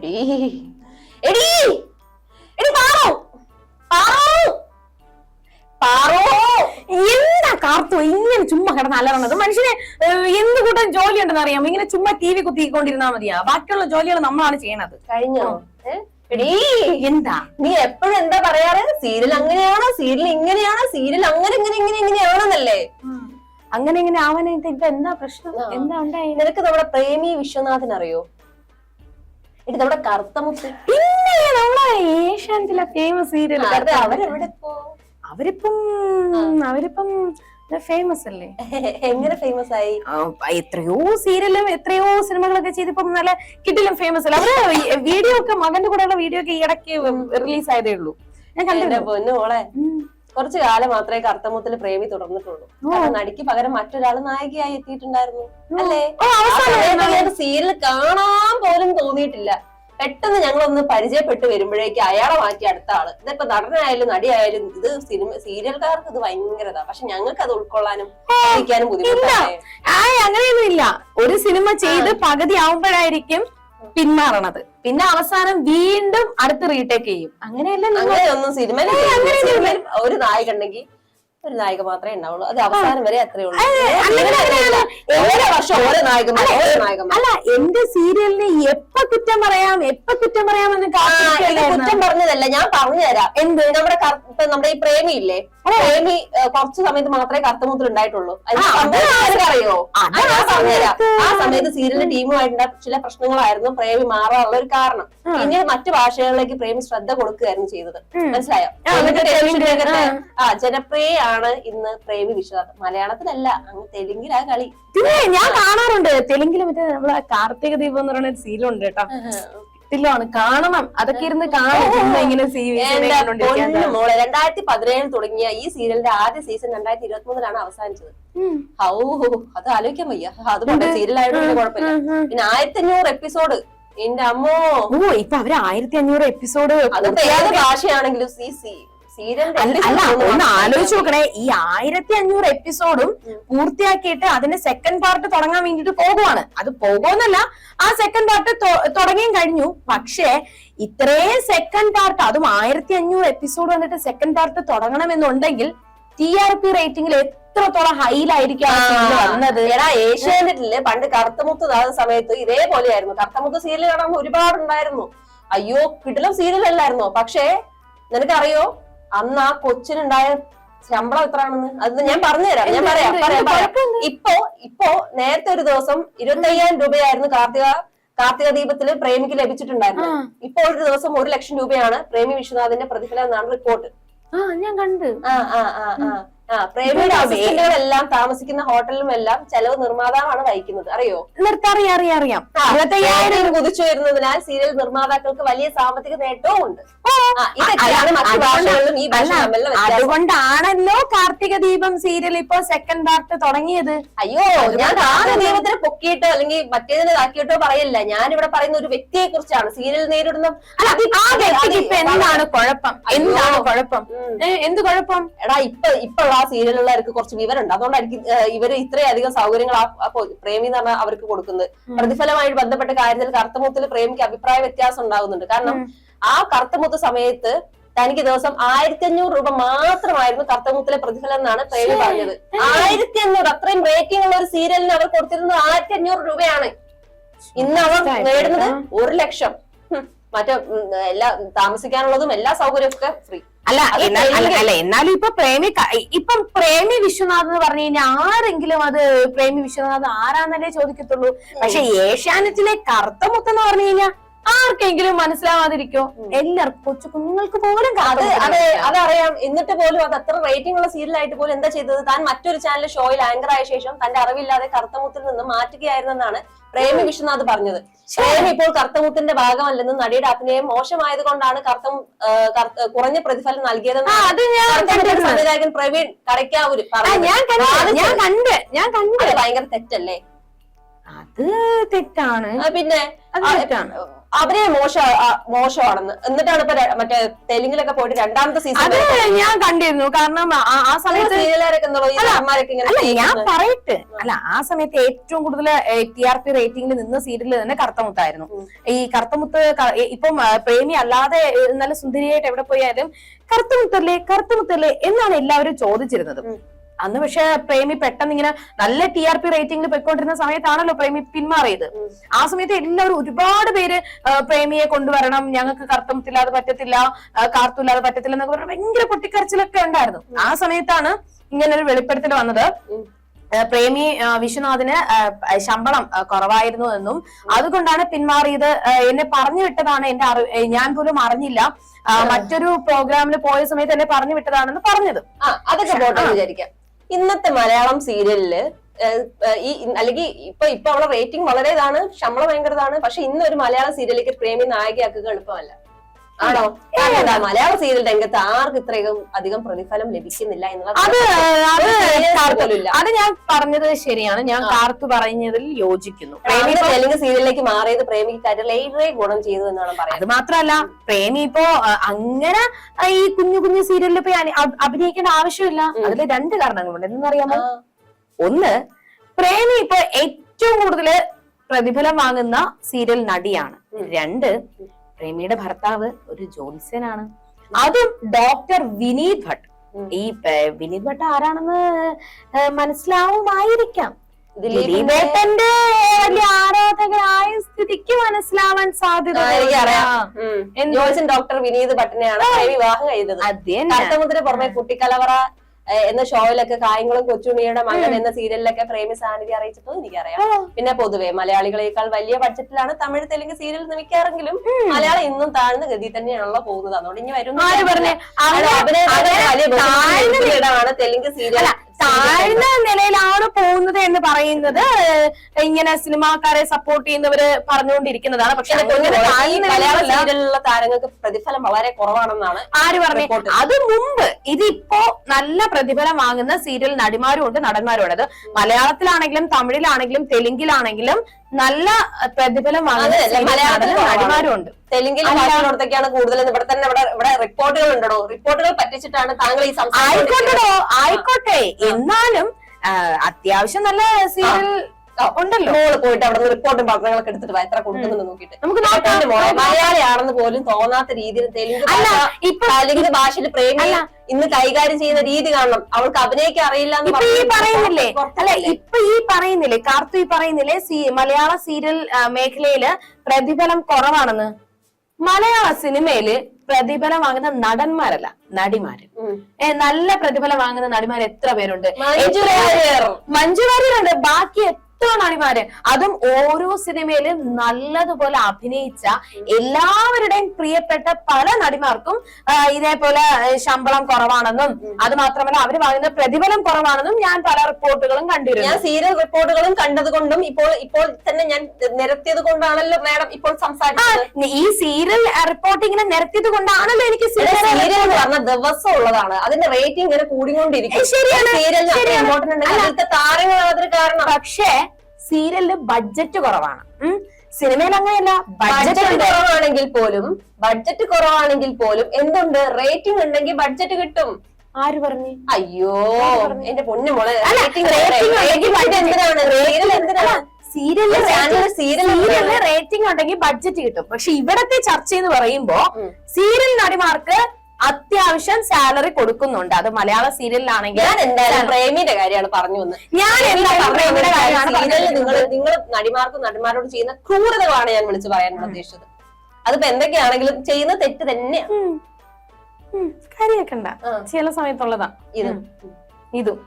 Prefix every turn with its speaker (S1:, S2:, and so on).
S1: എടീ. എടി. എടി പാറു. പാറു. പാറു.
S2: എന്താ കാർത്തു? ഇങ്ങനെ ചുമ്മാ കിടന്ന് അലറണത്. മനുഷ്യന് എന്ത് കൂട്ടം ജോലി ഉണ്ടെന്ന് അറിയാം ഇങ്ങനെ ചുമ്മാ ടി വി കുത്തിക്കൊണ്ടിരുന്നാ മതിയാ. ബാക്കിയുള്ള ജോലികൾ നമ്മളാണ് ചെയ്യണത്.
S1: കഴിഞ്ഞോ? എടീ.
S2: എന്താ?
S1: നീ എപ്പോഴും എന്താ പറയാറ്? സീരിയൽ അങ്ങനെയാണോ? സീരിയൽ ഇങ്ങനെയാണോ? സീരിയൽ അങ്ങനെ ഇങ്ങനെ ഇങ്ങനെ ഇങ്ങനെയാണെന്നല്ലേ
S2: അങ്ങനെ ഇങ്ങനെ ആവാനായിട്ട് ഇപ്പൊ എന്താ പ്രശ്നം. എന്താ ഉണ്ടായി?
S1: നിനക്ക് നമ്മുടെ പ്രേമി വിശ്വനാഥൻ അറിയോ എടി നമ്മുടെ കറുത്തമുത്ത്
S2: പിന്നെ നമ്മളെ ഏഷ്യാനെറ്റിലെ ഫേമസ് സീരിയൽ
S1: അതെ അവരെവിടെ പോ
S2: അവരിപ്പം അവരിപ്പം ഫേമസ് അല്ലേ?
S1: എങ്ങനെ ഫേമസ് ആയി?
S2: എത്രയോ സീരിയലും എത്രയോ സിനിമകളൊക്കെ ചെയ്തിപ്പം നല്ല കിട്ടിലും ഫേമസ് അല്ല? അവർ വീഡിയോ ഒക്കെ മകന്റെ കൂടെയുള്ള വീഡിയോ ഒക്കെ ഈ ഇടയ്ക്ക് റിലീസ് ആയതേ ഉള്ളൂ. ഞാൻ കണ്ടില്ല
S1: പൊന്നു
S2: ഉം.
S1: കുറച്ചു കാലം മാത്രമേ കറുത്തമുത്തിൽ പ്രേമി തുടർന്നിട്ടുള്ളൂ. കാരണം നടിക്ക് പകരം മറ്റൊരാൾ നായികയായി എത്തിയിട്ടുണ്ടായിരുന്നു. അല്ലേ? സീരിയൽ കാണാൻ പോലും തോന്നിയിട്ടില്ല. പെട്ടെന്ന് ഞങ്ങളൊന്ന് പരിചയപ്പെട്ട് വരുമ്പോഴേക്ക് അയാളെ മാറ്റി അടുത്ത ആൾ. ഇതിപ്പോ നടനായാലും നടിയായാലും ഇത് സിനിമ സീരിയൽക്കാർക്ക് ഇത് ഭയങ്കരതാ പക്ഷെ ഞങ്ങൾക്ക് അത് ഉൾക്കൊള്ളാനും ബുദ്ധിമുട്ടാണ്.
S2: അങ്ങനെയൊന്നും ഇല്ല. ഒരു സിനിമ ചെയ്ത് പകുതി ആവുമ്പോഴായിരിക്കും പിന്മാറണത്. പിന്നെ അവസാനം വീണ്ടും അടുത്ത് റീടേക്ക് ചെയ്യും. അങ്ങനെയല്ല
S1: അങ്ങനെയൊന്നും സിനിമയിൽ ഒരു നായിക ഉണ്ടെങ്കിൽ ഒരു നായിക മാത്രമേ ഉണ്ടാവുള്ളൂ. അത് അവസാനം വരെ അത്രേ ഉള്ളൂ
S2: അല്ലെങ്കിൽ അങ്ങനെയാണ്.
S1: ഓരോ വർഷം ഓരോ നായകന്മാർ ഓരോ നായകന്മാർ
S2: അല്ല എന്റെ സീരിയലിനെ എപ്പ കുറ്റം പറയാം എപ്പ കുറ്റം
S1: പറയാം
S2: എന്ന്
S1: കുറ്റം പറഞ്ഞതല്ല ഞാൻ പറഞ്ഞുതരാം. എന്ത്? നമ്മുടെ നമ്മുടെ ഈ പ്രേമി ഇല്ലേ പ്രേമി കുറച്ചു സമയത്ത് മാത്രമേ കറുത്തമൂത്തിൽ ഉണ്ടായിട്ടുള്ളൂ.
S2: അറിയോ?
S1: ഞാൻ പറഞ്ഞുതരാം.
S2: സമയത്ത്
S1: ആ സമയത്ത് സീരിയലിന്റെ ടീമുമായിട്ടുള്ള ചില പ്രശ്നങ്ങളായിരുന്നു പ്രേമി മാറാനുള്ള ഒരു കാരണം. പിന്നെ മറ്റു ഭാഷകളിലേക്ക് പ്രേമി ശ്രദ്ധ കൊടുക്കുകയായിരുന്നു ചെയ്തത്. മനസ്സിലായോ? ആ ജനപ്രിയ ആണ് ഇന്ന് പ്രേമി വിശ്വാസം മലയാളത്തിലല്ല അങ്ങ് തെലുങ്കിലാ കളി.
S2: ഞാൻ കാണാറുണ്ട്. തെലുങ്കിൽ മറ്റേ നമ്മളെ കാർത്തിക ദീപം എന്ന് പറയുന്ന ഒരു സീലുണ്ട് കേട്ടോ. ാണ് കാണണം. അതൊക്കെ ഇരുന്ന് കാണും ചുമ്മാ ഇങ്ങനെ
S1: മോളെ. രണ്ടായിരത്തി പതിനേഴിൽ തുടങ്ങിയ ഈ സീരിയലിന്റെ ആദ്യ സീസൺ രണ്ടായിരത്തി ഇരുപത്തി മൂന്നിലാണ് അവസാനിച്ചത് ഹൗ അത് ആലോചിക്കാൻ വയ്യ. അത് സീരിയലായിട്ടുള്ള സീരിയൽ ആയതുകൊണ്ട് കുഴപ്പമില്ല. പിന്നെ ആയിരത്തി അഞ്ഞൂറ് എപ്പിസോഡ് എന്റെ അമ്മോ.
S2: ഓ ഇപ്പൊ അവർ ആയിരത്തി അഞ്ഞൂറ് എപ്പിസോഡ്
S1: അത് ഏത് ഭാഷയാണെങ്കിലും സി സീരിയലിന്റെ
S2: അല്ല ഒന്ന് ആലോചിച്ച് നോക്കണേ. ഈ ആയിരത്തി അഞ്ഞൂറ് എപ്പിസോഡും പൂർത്തിയാക്കിയിട്ട് അതിന്റെ സെക്കൻഡ് പാർട്ട് തുടങ്ങാൻ വേണ്ടിട്ട് പോകുവാണ്. അത് പോകുമെന്നല്ല ആ സെക്കൻഡ് പാർട്ട് തുടങ്ങിയും കഴിഞ്ഞു. പക്ഷേ ഇത്രയും സെക്കൻഡ് പാർട്ട് അതും ആയിരത്തി അഞ്ഞൂറ് എപ്പിസോഡ് വന്നിട്ട് സെക്കൻഡ് പാർട്ട് തുടങ്ങണമെന്നുണ്ടെങ്കിൽ ടി ആർ പി റേറ്റിംഗിൽ എത്രത്തോളം ഹൈലായിരിക്കും വന്നത്?
S1: എടാ ഏഷ്യാനെറ്റിൽ പണ്ട് കറുത്തമുത്ത് താഴ്ന്ന സമയത്ത് ഇതേപോലെയായിരുന്നു. കറുത്തമുത്ത് സീരിയൽ കാണാൻ ഒരുപാടുണ്ടായിരുന്നു. അയ്യോ കിടിലം സീരിയൽ അല്ലായിരുന്നോ? പക്ഷേ നിനക്കറിയോ? അന്ന് ആ കൊച്ചിനുണ്ടായ ശമ്പളം എത്രയാണെന്ന്? അത് ഞാൻ പറഞ്ഞുതരാം. ഞാൻ പറയാം. പറയാം ഇപ്പോ ഇപ്പോ നേരത്തെ ഒരു ദിവസം ഇരുപത്തയ്യായിരം രൂപയായിരുന്നു കാർത്തിക കാർത്തിക ദീപത്തിൽ പ്രേമിക്ക് ലഭിച്ചിട്ടുണ്ടായിരുന്നു ഇപ്പോ ഒരു ദിവസം ഒരു ലക്ഷം രൂപയാണ് പ്രേമി വിശ്വനാഥിന്റെ പ്രതിഫലം എന്നാണ് റിപ്പോർട്ട്.
S2: ആ ഞാൻ കണ്ട്.
S1: ആ ആ ആ. പ്രേമിയുടെ അസിസ്റ്റന്റുകളെല്ലാം താമസിക്കുന്ന ഹോട്ടലിലും എല്ലാം ചെലവ് നിർമ്മാതാവാണ് വഹിക്കുന്നത്. അറിയോ?
S2: നിർത്തറിയാം അറിയാം അറിയാം ഇരുപത്തയ്യായിരം
S1: കുതിച്ചു വരുന്നതിനാൽ സീരിയൽ നിർമ്മാതാക്കൾക്ക് വലിയ സാമ്പത്തിക നേട്ടവും ഉണ്ട്.
S2: അതുകൊണ്ടാണല്ലോ കാർത്തിക ദീപം സീരിയൽ ഇപ്പൊ സെക്കൻഡ് പാർട്ട് തുടങ്ങിയത്.
S1: അയ്യോ ഞാൻ ദൈവത്തിനെ പൊക്കിയിട്ടോ അല്ലെങ്കിൽ മറ്റേതിനെ ഇതാക്കിയിട്ടോ പറയില്ല ഞാൻ ഇവിടെ പറയുന്ന ഒരു വ്യക്തിയെ കുറിച്ചാണ് സീരിയൽ നേരിടുന്ന
S2: എന്താണ് കുഴപ്പം? എന്താണ് കുഴപ്പം. എന്ത് കുഴപ്പം?
S1: എടാ ഇപ്പൊ ഇപ്പൊ ആ സീരിയലുള്ളവർക്ക് കുറച്ച് വിവരമുണ്ട്. അതുകൊണ്ടായിരിക്കും ഇവർ ഇവർ ഇത്രയധികം സൗകര്യങ്ങൾ ആ- പ്രേമി എന്ന് പറഞ്ഞാൽ അവർക്ക് കൊടുക്കുന്നത്. പ്രതിഫലമായി ബന്ധപ്പെട്ട കാര്യത്തിൽ കറുത്തമുത്തിൽ പ്രേമിക്ക് അഭിപ്രായ വ്യത്യാസം ഉണ്ടാകുന്നുണ്ട്. കാരണം ആ കറുത്തമുത്ത് സമയത്ത് തനിക്ക് ദിവസം ആയിരത്തി അഞ്ഞൂറ് രൂപ മാത്രമായിരുന്നു കർത്തമുത്തിലെ പ്രതിഫലം എന്നാണ് പ്രേമി പറഞ്ഞത്. ആയിരത്തി അഞ്ഞൂറ് അത്രയും ബ്രേക്കിംഗ് ഉള്ള ഒരു സീരിയലിന് അവർ കൊടുത്തിരുന്നത് ആയിരത്തി അഞ്ഞൂറ് രൂപയാണ്. ഇന്ന് അവർ നേടുന്നത് ഒരു ലക്ഷം. മറ്റേ എല്ലാ താമസിക്കാനുള്ളതും എല്ലാ സൗകര്യവും ഒക്കെ ഫ്രീ
S2: അല്ല അല്ല എന്നാലും ഇപ്പൊ പ്രേമി ഇപ്പം പ്രേമി വിശ്വനാഥ് എന്ന് പറഞ്ഞു കഴിഞ്ഞാൽ ആരെങ്കിലും അത് പ്രേമി വിശ്വനാഥ് ആരാന്നല്ലേ ചോദിക്കത്തുള്ളൂ. പക്ഷെ ഏഷ്യാനെറ്റിലെ കറുത്ത മുത്തെന്ന് പറഞ്ഞു കഴിഞ്ഞാൽ ആർക്കെങ്കിലും മനസ്സിലാവാതിരിക്കോ? എല്ലാവർക്കും കൊച്ചു കുഞ്ഞുങ്ങൾക്ക് പോലും
S1: അത് അതെ അതറിയാം. എന്നിട്ട് പോലും അത് അത്ര റേറ്റിംഗ് ഉള്ള സീരിയലായിട്ട് പോലും എന്താ ചെയ്തത്? താൻ മറ്റൊരു ചാനൽ ഷോയിൽ ആങ്കർ ആയ ശേഷം തന്റെ അറിവില്ലാതെ കറുത്തമുത്തിൽ നിന്ന് മാറ്റുകയായിരുന്നെന്നാണ് പ്രേമി വിശ്വനാഥ് പറഞ്ഞത്. പ്രേമി ഇപ്പോൾ കർത്തമുത്തിന്റെ ഭാഗമല്ലെന്നും നടിയുടെ അഭിനയം മോശമായത് കൊണ്ടാണ് കർത്തം കുറഞ്ഞ പ്രതിഫലം നൽകിയതെന്ന്. സംവിധായകൻ പ്രവീൺ കടയ്ക്കാവൂര് പറഞ്ഞു
S2: ഞാൻ കണ്ട് ഞാൻ കണ്ട് ഞാൻ കണ്ട്.
S1: അത് ഭയങ്കര തെറ്റല്ലേ?
S2: അത് തെറ്റാണ്.
S1: പിന്നെ
S2: അത് തെറ്റാണ്.
S1: അവരെ മോശ മോശമാണെന്ന്. എന്നിട്ടാണ് ഇപ്പൊ മറ്റേ തെലുങ്കിലൊക്കെ പോയിട്ട് രണ്ടാമത്തെ സീസൺ
S2: അത് ഞാൻ കണ്ടിരുന്നു. കാരണം ആ- ആ സമയത്ത് ഞാൻ? പറയട്ടെ. അല്ല ആ സമയത്ത് ഏറ്റവും കൂടുതൽ ടി ആർ പി റേറ്റിംഗിൽ നിന്ന സീരിയൽ തന്നെ കറുത്തമുത്തായിരുന്നു. ഈ കറുത്തമുത്ത് ഇപ്പം പ്രേമി അല്ലാതെ നല്ല സുന്ദരിയായിട്ട് എവിടെ പോയാലും കറുത്തമുത്തല്ലേ കറുത്തമുത്തല്ലേ എന്നാണ് എല്ലാവരും ചോദിച്ചിരുന്നത്. അന്ന് പക്ഷെ പ്രേമി പെട്ടെന്ന് ഇങ്ങനെ നല്ല ടി ആർ പി റേറ്റിംഗിൽ പോയിക്കൊണ്ടിരുന്ന സമയത്താണല്ലോ പ്രേമി പിന്മാറിയത്. ആ സമയത്ത് എല്ലാവരും ഒരുപാട് പേര് പ്രേമിയെ കൊണ്ടുവരണം ഞങ്ങൾക്ക് കർത്തമത്തില്ലാതെ പറ്റത്തില്ല ആ, കാർത്തുല്ലാതെ പറ്റത്തില്ല എന്നൊക്കെ പറഞ്ഞ ഭയങ്കര പൊട്ടിക്കരച്ചിലൊക്കെ ഉണ്ടായിരുന്നു. ആ സമയത്താണ് ഇങ്ങനെ ഒരു വെളിപ്പെടുത്തൽ വന്നത് പ്രേമി വിശ്വനാഥിന് ശമ്പളം കുറവായിരുന്നു എന്നും. അതുകൊണ്ടാണ് പിന്മാറിയത്. എന്നെ പറഞ്ഞു വിട്ടതാണ് എന്റെ അറിവ് ഞാൻ പോലും അറിഞ്ഞില്ല. മറ്റൊരു പ്രോഗ്രാമിൽ പോയ സമയത്ത് എന്നെ പറഞ്ഞു വിട്ടതാണെന്ന് പറഞ്ഞത്.
S1: അതൊക്കെ വിചാരിക്കാം. ഇന്നത്തെ മലയാളം സീരിയലിൽ ഈ അല്ലെങ്കിൽ ഇപ്പൊ ഇപ്പൊ അവളെ റേറ്റിംഗ് വളരെ ഇതാണ് ശമ്പളം ഭയങ്കരതാണ് പക്ഷെ ഇന്ന് ഒരു മലയാളം സീരിയലിലേക്ക് പ്രേമി നായികയാക്കുക എളുപ്പമല്ല. ആണോ? മലയാള സീരിയൽ രംഗത്ത് ആർക്ക് ഇത്രയും അധികം പ്രതിഫലം ലഭിക്കുന്നില്ല എന്നുള്ളത്
S2: അത് ഞാൻ പറഞ്ഞത് ശരിയാണ്. ഞാൻ കാർത്തു പറഞ്ഞതിൽ യോജിക്കുന്നു. പ്രേമി
S1: തെലുങ്ക് സീരിയലിലേക്ക് മാറിയത് പ്രേമിക്ക് ഏറെ ഗുണം ചെയ്തു എന്നാണ് പറയുന്നത്.
S2: മാത്രമല്ല പ്രേമി ഇപ്പോ അങ്ങനെ ഈ കുഞ്ഞു കുഞ്ഞു സീരിയലിൽ പോയി അഭിനയിക്കേണ്ട ആവശ്യമില്ല. അതിൽ രണ്ട് കാരണങ്ങളുണ്ട്. എന്തെന്നറിയാമോ? ഒന്ന് പ്രേമി ഇപ്പൊ ഏറ്റവും കൂടുതൽ പ്രതിഫലം വാങ്ങുന്ന സീരിയൽ നടിയാണ്. രണ്ട് പ്രേമിയുടെ ഭർത്താവ് ഒരു ജ്യോത്സ്യനാണ് അതും ഡോക്ടർ വിനീത് ഭട്ട്. ഈ വിനീത് ഭട്ട് ആരാണെന്ന് മനസ്സിലാവുമായിരിക്കാം. ദിലീപേട്ടന്റെ വലിയ ആരാധകരായ സ്ഥിതിക്ക് മനസ്സിലാവാൻ സാധ്യത
S1: ഡോക്ടർ വിനീത് ഭട്ടിനെയാണ് വിവാഹം കഴിഞ്ഞത്. പുറമെ കുട്ടിക്കലവറ എന്ന ഷോയിലൊക്കെ കായംകുളം കൊച്ചുണ്ണിയുടെ മകൻ എന്ന സീരിയലിലൊക്കെ പ്രേമി സാന്നിധ്യം അറിയിച്ചപ്പോൾ എനിക്കറിയാം. പിന്നെ പൊതുവെ മലയാളികളെക്കാൾ വലിയ ബഡ്ജറ്റിലാണ് തമിഴ് തെലുങ്ക് സീരിയൽ നിർമ്മിക്കാറെങ്കിലും മലയാളം ഇന്നും താഴ്ന്ന ഗതി തന്നെയാണല്ലോ പോകുന്നത്. അതുകൊണ്ട് ഇനി വരുന്നു തെലുങ്ക് സീരിയൽ
S2: താഴ്ന്ന നിലയിലാണ് പോകുന്നത് എന്ന് പറയുന്നത് ഇങ്ങനെ സിനിമാക്കാരെ സപ്പോർട്ട് ചെയ്യുന്നവര് പറഞ്ഞുകൊണ്ടിരിക്കുന്നതാണ്. പക്ഷെ
S1: മലയാളത്തിലുള്ള താരങ്ങൾക്ക് പ്രതിഫലം വളരെ കുറവാണെന്നാണ്
S2: ആര് പറഞ്ഞു. അത് മുമ്പ് ഇതിപ്പോ നല്ല പ്രതിഫലം വാങ്ങുന്ന സീരിയൽ നടിമാരും ഉണ്ട് നടന്മാരും ഉണ്ട് അത് മലയാളത്തിലാണെങ്കിലും തമിഴിലാണെങ്കിലും തെലുങ്കിലാണെങ്കിലും നല്ല പ്രതിഫലം വാങ്ങുന്ന
S1: അതല്ല,
S2: serial
S1: മലയാളത്തിൽ
S2: നടനും
S1: കുറവാണ്.
S2: നടിമാരും ഉണ്ട്
S1: തെലുങ്കിൽ ഭാഷയിലോടത്തൊക്കെയാണ് കൂടുതൽ ഇവിടെ തന്നെ ഇവിടെ ഇവിടെ റിപ്പോർട്ടുകൾ ഉണ്ടോ റിപ്പോർട്ടുകൾ പറ്റിച്ചിട്ടാണ് താങ്കൾ ഈ
S2: ആയിക്കോട്ടെടോ ആയിക്കോട്ടെ. എന്നാലും അത്യാവശ്യം നല്ല സീരിയൽ ഉണ്ടല്ലോ.
S1: മോൾ പോയിട്ട് അവിടെ നിന്ന് റിപ്പോർട്ടും പഠനങ്ങളൊക്കെ എടുത്തിട്ട് എത്ര കൊടുക്കുന്നുണ്ട് നോക്കിയിട്ട്.
S2: നമുക്ക്
S1: മലയാളിയാണെന്ന് പോലും തോന്നാത്ത രീതിയിൽ തെലുങ്ക്
S2: ഇപ്പൊ
S1: തെലുങ്ക് ഭാഷയിൽ പ്രേമി ഇന്ന് കൈകാര്യം ചെയ്യുന്ന രീതി കാണണം. അവൾക്ക് അഭിനയിക്കാൻ അറിയില്ല
S2: ഈ പറയുന്നില്ലേ? അല്ല ഇപ്പൊ ഈ പറയുന്നില്ലേ? കാർത്തു ഈ പറയുന്നില്ലേ? സി- മലയാള സീരിയൽ മേഖലയിൽ പ്രതിഫലം കുറവാണെന്ന്. മലയാള സിനിമയിൽ പ്രതിഫലം വാങ്ങുന്ന നടന്മാരല്ല നടിമാര്. ഏ, നല്ല പ്രതിഫലം വാങ്ങുന്ന നടിമാർ എത്ര പേരുണ്ട്?
S1: മഞ്ജു വാര്യർ.
S2: ഉണ്ട് ബാക്കി എത്ര നടിമാര് അതും ഓരോ സിനിമയിലും നല്ലതുപോലെ അഭിനയിച്ച എല്ലാവരുടെയും പ്രിയപ്പെട്ട പല നടിമാർക്കും ഇതേപോലെ ശമ്പളം കുറവാണെന്നും അത് മാത്രമല്ല അവർ വാങ്ങുന്ന പ്രതിഫലം കുറവാണെന്നും ഞാൻ പല റിപ്പോർട്ടുകളും കണ്ടിരുന്നു.
S1: ഞാൻ സീരിയൽ റിപ്പോർട്ടുകളും കണ്ടതുകൊണ്ടും ഇപ്പോൾ ഇപ്പോൾ തന്നെ ഞാൻ നിരത്തിയത് കൊണ്ടാണല്ലോ മാഡം ഇപ്പോൾ സംസാരിക്കുന്നത്.
S2: ഈ സീരിയൽ റിപ്പോർട്ടിങ്ങിനെ നിരത്തിയത് കൊണ്ടാണല്ലോ എനിക്ക്
S1: സീരിയൽ എന്ന് പറഞ്ഞ ദിവസം ഉള്ളതാണ്. അതിന്റെ റേറ്റിംഗ് ഇങ്ങനെ കൂടിക്കൊണ്ടിരിക്കും.
S2: ശരിയാണ്,
S1: സീരിയലിന്. ഇമ്പോർട്ടന്റ് അതിന് കാരണം.
S2: പക്ഷേ സീരിയലിൽ ബഡ്ജറ്റ് കുറവാണ്. സിനിമയിൽ അങ്ങനെയല്ല. ബഡ്ജറ്റ്
S1: കുറവാണെങ്കിൽ പോലും ബഡ്ജറ്റ് കുറവാണെങ്കിൽ പോലും എന്തുണ്ട്? റേറ്റിംഗ് ഉണ്ടെങ്കിൽ ബഡ്ജറ്റ് കിട്ടും.
S2: ആര് പറഞ്ഞു?
S1: അയ്യോ എന്റെ പൊന്നു മോളെ
S2: സീരിയലിന് റേറ്റിംഗ് ഉണ്ടെങ്കിൽ ബഡ്ജറ്റ് കിട്ടും. പക്ഷെ ഇവിടത്തെ ചർച്ച എന്ന് പറയുമ്പോ സീരിയൽ നടിമാർക്ക് അത്യാവശ്യം സാലറി കൊടുക്കുന്നുണ്ട്. അത് മലയാള സീരിയലിലാണെങ്കിൽ
S1: ഞാൻ എന്തായാലും പ്രേമിയുടെ കാര്യമാണ് പറഞ്ഞു വന്നത്.
S2: ഞാൻ
S1: നിങ്ങൾ നിങ്ങൾ നടിമാർക്കും നടിമാരോട് ചെയ്യുന്ന ക്രൂരതകളാണ് ഞാൻ വിളിച്ചു പറയാൻ ഉദ്ദേശിച്ചത്. അതിപ്പോ എന്തൊക്കെയാണെങ്കിലും ചെയ്യുന്ന തെറ്റ്.
S2: ഉം. കാര്യാക്കണ്ട ചില സമയത്തുള്ളതാ.
S1: ഇതും.
S2: ഇതും.